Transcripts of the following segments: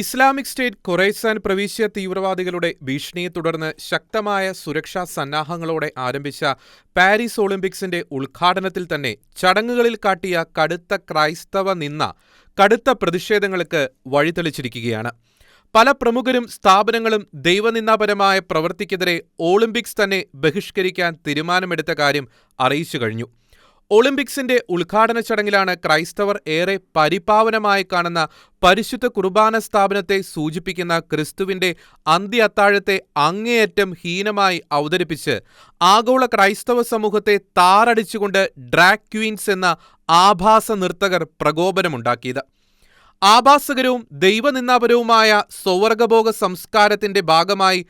Islamic state ഖുറൈസാൻ പ്രവിശ്യ തീവ്രവാദികളുടെ ഭീഷണിയെ തുടർന്ന് ശക്തമായ സുരക്ഷാ സന്നാഹങ്ങളോടെ ആരംഭിച്ച പാരീസ് ഒളിമ്പിക്സിന്റെ ഉദ്ഘാടനത്തിൽ തന്നെ ചടങ്ങുകളിൽ കാട്ടിയ കടുത്ത ക്രൈസ്തവ നിന്ന കടുത്ത പ്രതിഷേധങ്ങൾക്ക് വഴിതെളിച്ചിരിക്കുകയാണ്. പല പ്രമുഖരും സ്ഥാപനങ്ങളും ദൈവനിന്ദാപരമായ പ്രവൃത്തിക്കെതിരെ ഒളിമ്പിക്സ് തന്നെ ബഹിഷ്കരിക്കാൻ തീരുമാനമെടുത്ത കാര്യം അറിയിച്ചു കഴിഞ്ഞു. ഒളിമ്പിക്സിന്റെ ഉദ്ഘാടന ചടങ്ങിലാണ് ക്രൈസ്തവർ ഏറെ പരിപാവനമായി കാണുന്ന പരിശുദ്ധ കുർബാന സ്ഥാപനത്തെ സൂചിപ്പിക്കുന്ന ക്രിസ്തുവിന്റെ അന്ത്യ അത്താഴത്തെ അങ്ങേയറ്റം ഹീനമായി അവതരിപ്പിച്ച് ആഗോള ക്രൈസ്തവ സമൂഹത്തെ താറടിച്ചുകൊണ്ട് ഡ്രാഗ് ക്വീൻസ് എന്ന ആഭാസ നർത്തകർ പ്രകോപനമുണ്ടാക്കിയത്. ആഭാസകരവും ദൈവനിന്ദാപരവുമായ സ്വവർഗഭോഗ സംസ്കാരത്തിന്റെ ഭാഗമായി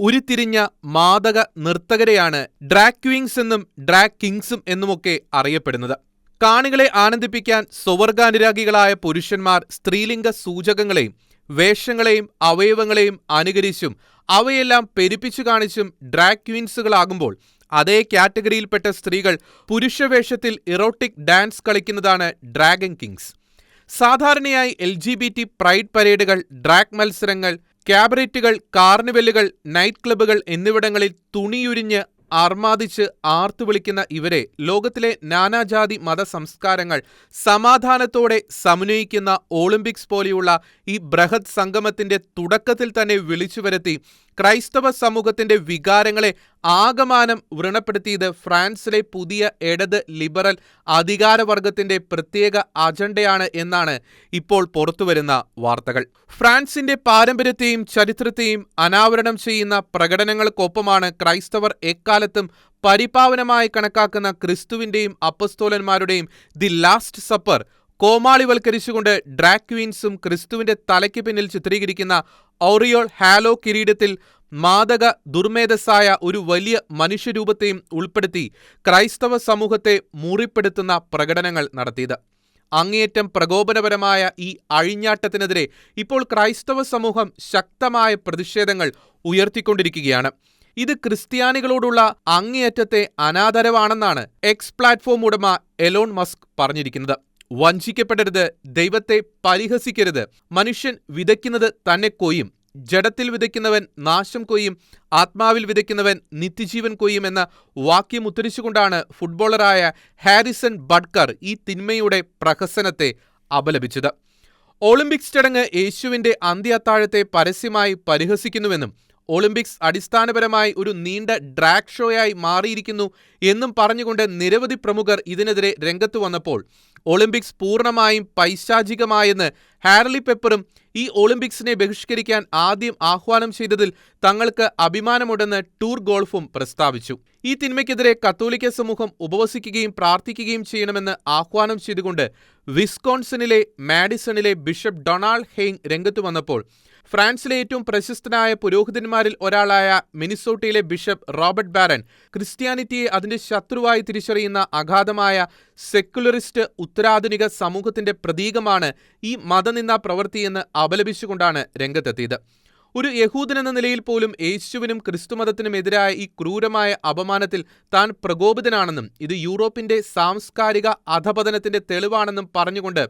ഉരുത്തിരിഞ്ഞ മാദക നർത്തകരെയാണ് ഡ്രാഗ് ക്വീൻസ് എന്നും ഡ്രാഗ് കിങ്സും എന്നുമൊക്കെ അറിയപ്പെടുന്നത്. കാണികളെ ആനന്ദിപ്പിക്കാൻ സ്വവർഗാനുരാഗികളായ പുരുഷന്മാർ സ്ത്രീലിംഗ സൂചകങ്ങളെയും വേഷങ്ങളെയും അവയവങ്ങളെയും അനുകരിച്ചും അവയെല്ലാം പെരുപ്പിച്ചു കാണിച്ചും ഡ്രാഗ് ക്വീൻസുകളാകുമ്പോൾ അതേ കാറ്റഗറിയിൽപ്പെട്ട സ്ത്രീകൾ പുരുഷവേഷത്തിൽ ഇറോട്ടിക് ഡാൻസ് കളിക്കുന്നതാണ് ഡ്രാഗൻ കിങ്സ് സാധാരണയായി L G B T pride പരേഡുകൾ drag മത്സരങ്ങൾ ക്യാബറേറ്റുകൾ കാർണിവലുകൾ നൈറ്റ് ക്ലബ്ബുകൾ എന്നിവിടങ്ങളിൽ തുണിയുരിഞ്ഞ് ആർമാദിച്ച് ആർത്തുവിളിക്കുന്ന ഇവരെ ലോകത്തിലെ നാനാജാതി മതസംസ്കാരങ്ങൾ സമാധാനത്തോടെ സമന്വയിക്കുന്ന ഒളിമ്പിക്സ് പോലെയുള്ള ഈ ബൃഹത് സംഗമത്തിന്റെ തുടക്കത്തിൽ തന്നെ വിളിച്ചുവരുത്തി ക്രൈസ്തവ സമൂഹത്തിന്റെ വികാരങ്ങളെ ആകമാനം വ്രണപ്പെടുത്തിയത് ഫ്രാൻസിലെ പുതിയ ഇടത് ലിബറൽ അധികാരവർഗത്തിന്റെ പ്രത്യേക അജണ്ടയാണ് എന്നാണ് ഇപ്പോൾ പുറത്തുവരുന്ന വാർത്തകൾ. ഫ്രാൻസിന്റെ പാരമ്പര്യത്തെയും ചരിത്രത്തെയും അനാവരണം ചെയ്യുന്ന പ്രകടനങ്ങൾക്കൊപ്പമാണ് ക്രൈസ്തവർ എക്കാലത്തും പരിപാവനമായി കണക്കാക്കുന്ന ക്രിസ്തുവിന്റെയും അപ്പസ്തോലന്മാരുടെയും ദി ലാസ്റ്റ് സപ്പർ കോമാളിവൽക്കരിച്ചുകൊണ്ട് ഡ്രാക്വീൻസും ക്രിസ്തുവിന്റെ തലയ്ക്ക് പിന്നിൽ ചിത്രീകരിക്കുന്ന ഔറിയോൾ ഹാലോ കിരീടത്തിൽ മാദക ദുർമേധസ്സായ ഒരു വലിയ മനുഷ്യരൂപത്തെയും ഉൾപ്പെടുത്തി ക്രൈസ്തവ സമൂഹത്തെ മുറിപ്പെടുത്തുന്ന പ്രകടനങ്ങൾ നടത്തിയത്. അങ്ങേയറ്റം പ്രകോപനപരമായ ഈ അഴിഞ്ഞാട്ടത്തിനെതിരെ ഇപ്പോൾ ക്രൈസ്തവ സമൂഹം ശക്തമായ പ്രതിഷേധങ്ങൾ ഉയർത്തിക്കൊണ്ടിരിക്കുകയാണ്. ഇത് ക്രിസ്ത്യാനികളോടുള്ള അങ്ങേയറ്റത്തെ അനാദരവാണെന്നാണ് എക്സ് പ്ലാറ്റ്ഫോം ഉടമ എലോൺ മസ്ക് പറഞ്ഞിരിക്കുന്നത്. വഞ്ചിക്കപ്പെടരുത് ദൈവത്തെ പരിഹസിക്കരുത്. മനുഷ്യൻ വിതയ്ക്കുന്നത് തന്നെ കൊയ്യും. ജഡത്തിൽ വിതയ്ക്കുന്നവൻ നാശം കൊയ്യും. ആത്മാവിൽ വിതയ്ക്കുന്നവൻ നിത്യജീവൻ കൊയ്യും എന്ന വാക്യം ഉദ്ധരിച്ചുകൊണ്ടാണ് ഫുട്ബോളറായ ഹാരിസൺ ബഡ്കർ ഈ തിന്മയുടെ പ്രഹസനത്തെ അപലപിച്ചത്. ഒളിമ്പിക്സ് ചടങ്ങ് യേശുവിന്റെ അന്ത്യ അത്താഴത്തെ പരസ്യമായി പരിഹസിക്കുന്നുവെന്നും ഒളിമ്പിക്സ് അടിസ്ഥാനപരമായി ഒരു നീണ്ട ഡ്രാഗ് ഷോയായി മാറിയിരിക്കുന്നു എന്നും പറഞ്ഞുകൊണ്ട് നിരവധി പ്രമുഖർ ഇതിനെതിരെ രംഗത്തു വന്നപ്പോൾ ഒളിമ്പിക്സ് പൂർണമായും പൈശാചികമായെന്ന് ഹാർലി പെപ്പറും ഈ ഒളിമ്പിക്സിനെ ബഹിഷ്കരിക്കാൻ ആദ്യം ആഹ്വാനം ചെയ്തതിൽ തങ്ങൾക്ക് അഭിമാനമുണ്ടെന്ന് ടൂർ ഗോൾഫും പ്രസ്താവിച്ചു. ഈ തിന്മയ്ക്കെതിരെ കത്തോലിക്ക സമൂഹം ഉപവസിക്കുകയും പ്രാർത്ഥിക്കുകയും ചെയ്യണമെന്ന് ആഹ്വാനം ചെയ്തുകൊണ്ട് വിസ്കോൺസണിലെ മാഡിസണിലെ ബിഷപ്പ് ഡൊണാൾഡ് ഹെയ്ങ് രംഗത്തു വന്നപ്പോൾ ഫ്രാൻസിലെ ഏറ്റവും പ്രശസ്തനായ പുരോഹിതന്മാരിൽ ഒരാളായ മിനിസോട്ടയിലെ ബിഷപ്പ് റോബർട്ട് ബാരൻ ക്രിസ്ത്യാനിറ്റിയെ അതിന്റെ ശത്രുവായി തിരിച്ചറിയുന്ന അഗാധമായ സെക്കുലറിസ്റ്റ് ഉത്തരാധുനിക സമൂഹത്തിന്റെ പ്രതീകമാണ് ഈ മതനിന്ദാ പ്രവൃത്തിയെന്ന് അപലപിച്ചുകൊണ്ടാണ് രംഗത്തെത്തിയത്. ഒരു യഹൂദൻ എന്ന നിലയിൽ പോലും യേശുവിനും ക്രിസ്തുമതത്തിനും എതിരായ ഈ ക്രൂരമായ അപമാനത്തിൽ താൻ പ്രകോപിതനാണെന്നും ഇത് യൂറോപ്പിന്റെ സാംസ്കാരിക അധപതനത്തിന്റെ തെളിവാണെന്നും പറഞ്ഞുകൊണ്ട്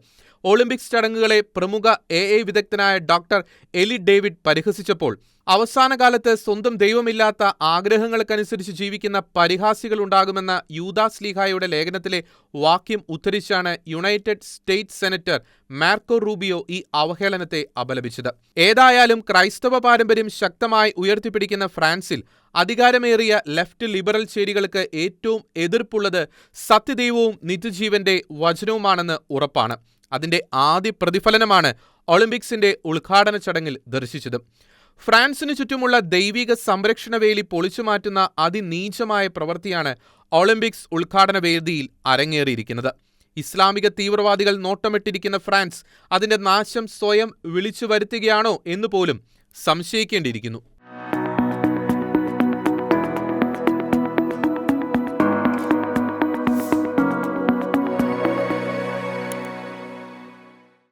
ഒളിമ്പിക്സ് ചടങ്ങുകളെ പ്രമുഖ എ ഐ വിദഗ്ധനായ ഡോക്ടർ എലി ഡേവിഡ് പരിഹസിച്ചപ്പോൾ അവസാന കാലത്ത് സ്വന്തം ദൈവമില്ലാത്ത ആഗ്രഹങ്ങൾക്കനുസരിച്ച് ജീവിക്കുന്ന പരിഹാസികൾ ഉണ്ടാകുമെന്ന യൂദാസ് ലീഹായുടെ ലേഖനത്തിലെ വാക്യം ഉദ്ധരിച്ചാണ് United State senator Marco Rubio ഈ അവഹേളനത്തെ അപലപിച്ചത്. ഏതായാലും ക്രൈസ്തവ പാരമ്പര്യം ശക്തമായി ഉയർത്തിപ്പിടിക്കുന്ന ഫ്രാൻസിൽ അധികാരമേറിയ ലെഫ്റ്റ് ലിബറൽ ചേരികൾക്ക് ഏറ്റവും എതിർപ്പുള്ളത് സത്യദൈവവും നിത്യജീവന്റെ വചനവുമാണെന്ന് ഉറപ്പാണ്. അതിന്റെ ആദ്യ പ്രതിഫലനമാണ് ഒളിമ്പിക്സിന്റെ ഉദ്ഘാടന ചടങ്ങിൽ ദർശിച്ചത്. ഫ്രാൻസിനു ചുറ്റുമുള്ള ദൈവിക സംരക്ഷണ വേലി പൊളിച്ചുമാറ്റുന്ന അതിനീചമായ പ്രവൃത്തിയാണ് ഒളിമ്പിക്സ് ഉദ്ഘാടന വേദിയിൽ അരങ്ങേറിയിരിക്കുന്നത്. ഇസ്ലാമിക തീവ്രവാദികൾ നോട്ടമിട്ടിരിക്കുന്ന ഫ്രാൻസ് അതിന്റെ നാശം സ്വയം വിളിച്ചു വരുത്തുകയാണോ എന്നുപോലും സംശയിക്കേണ്ടിയിരിക്കുന്നു.